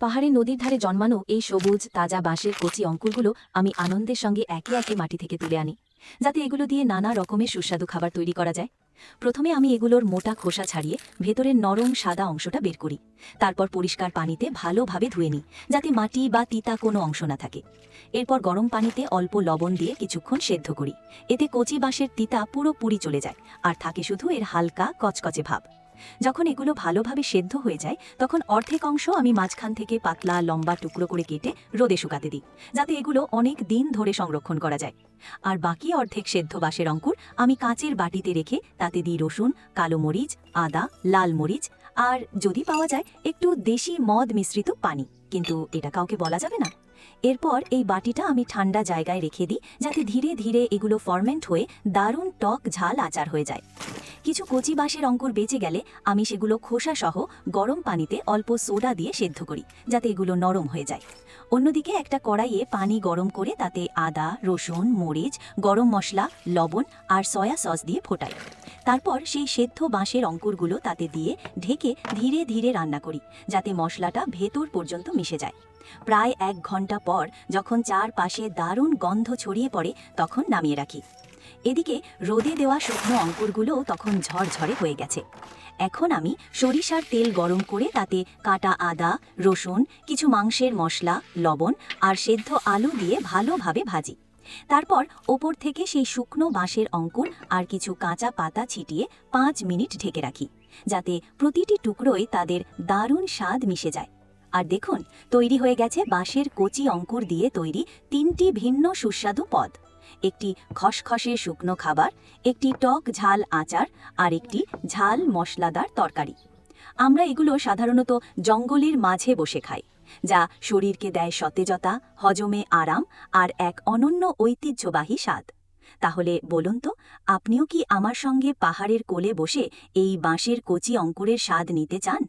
পাহাড়ে নদীর ধারে জন্মানো এই সবুজ, তাজা বাঁশের কচি অঙ্কুরগুলো আমি আনন্দের সঙ্গে একে একে মাটি থেকে তুলে আনি, যাতে এগুলো দিয়ে নানা রকমের সুস্বাদু খাবার তৈরি করা যায়। প্রথমে আমি এগুলোর মোটা খোসা ছাড়িয়ে ভেতরের নরম সাদা অংশটা বের করি। তারপর পরিষ্কার পানিতে ভালোভাবে ধুয়ে নিই, যাতে মাটি বা তিতা কোনো অংশ না থাকে। এরপর গরম পানিতে অল্প লবণ দিয়ে কিছুক্ষণ সেদ্ধ করি। এতে কচি বাঁশের তিতা পুরোপুরি চলে যায়, আর থাকে শুধু এর হালকা, কচকচে ভাব। যখন এগুলো ভালোভাবে সেদ্ধ হয়ে যায়, তখন অর্ধেক অংশ আমি মাঝখান থেকে পাতলা লম্বা টুকরো করে কেটে রোদে শুকাতে দিই, যাতে এগুলো অনেক দিন ধরে সংরক্ষণ করা যায়। আর বাকি অর্ধেক সেদ্ধ বাঁশের অঙ্কুর আমি কাঁচের বাটিতে রেখে তাতে দিই রসুন, কালো মরিচ, আদা, লাল মরিচ, আর যদি পাওয়া যায়, একটু দেশি মদ মিশ্রিত পানি। কিন্তু এটা কাউকে বলা যাবে না। এরপর এই বাটিটা আমি ঠান্ডা জায়গায় রেখে দিই, যাতে ধীরে ধীরে এগুলো ফরমেন্ট হয়ে দারুণ টক ঝাল আচার হয়ে যায়। কিছু কচি বাঁশের অঙ্কুর বেঁচে গেলে আমি সেগুলো খোসা সহ গরম পানিতে অল্প সোডা দিয়ে সেদ্ধ করি, যাতে এগুলো নরম হয়ে যায়। অন্যদিকে একটা কড়াইয়ে পানি গরম করে তাতে আদা, রসুন, মরিচ, গরম মশলা, লবণ আর সয়া সস দিয়ে ফোটাই। তারপর সেই সেদ্ধ বাঁশের অঙ্কুরগুলো তাতে দিয়ে ঢেকে ধীরে ধীরে রান্না করি, যাতে মশলাটা ভেতর পর্যন্ত মিশে যায়। প্রায় এক ঘণ্টা পর যখন চারপাশে দারুণ গন্ধ ছড়িয়ে পড়ে, তখন নামিয়ে রাখি। এদিকে রোদে দেওয়া শুকনো অঙ্কুরগুলোও তখন ঝরঝরে হয়ে গেছে। এখন আমি সরিষার তেল গরম করে তাতে কাটা আদা, রসুন, কিছু মাংসের মশলা, লবণ আর সেদ্ধ আলু দিয়ে ভালোভাবে ভাজি। তারপর ওপর থেকে সেই শুকনো বাঁশের অঙ্কুর আর কিছু কাঁচা পাতা ছিটিয়ে পাঁচ মিনিট ঢেকে রাখি, যাতে প্রতিটি টুকরোয় তাদের দারুণ স্বাদ মিশে যায়। আর দেখুন, তৈরি হয়ে গেছে বাঁশের কচি অঙ্কুর দিয়ে তৈরি তিনটি ভিন্ন সুস্বাদু পদ। একটি খসখসে শুকনো খাবার, একটি টক ঝাল আচার, আর একটি ঝাল মশলাদার তরকারি। আমরা এগুলো সাধারণত জঙ্গলের মাঝে বসে খাই, যা শরীরকে দেয় সতেজতা, হজমে আরাম, আর এক অনন্য ঐতিহ্যবাহী স্বাদ। তাহলে বলুন তো, আপনিও কি আমার সঙ্গে পাহাড়ের কোলে বসে এই বাঁশের কচি অঙ্কুরের স্বাদ নিতে চান?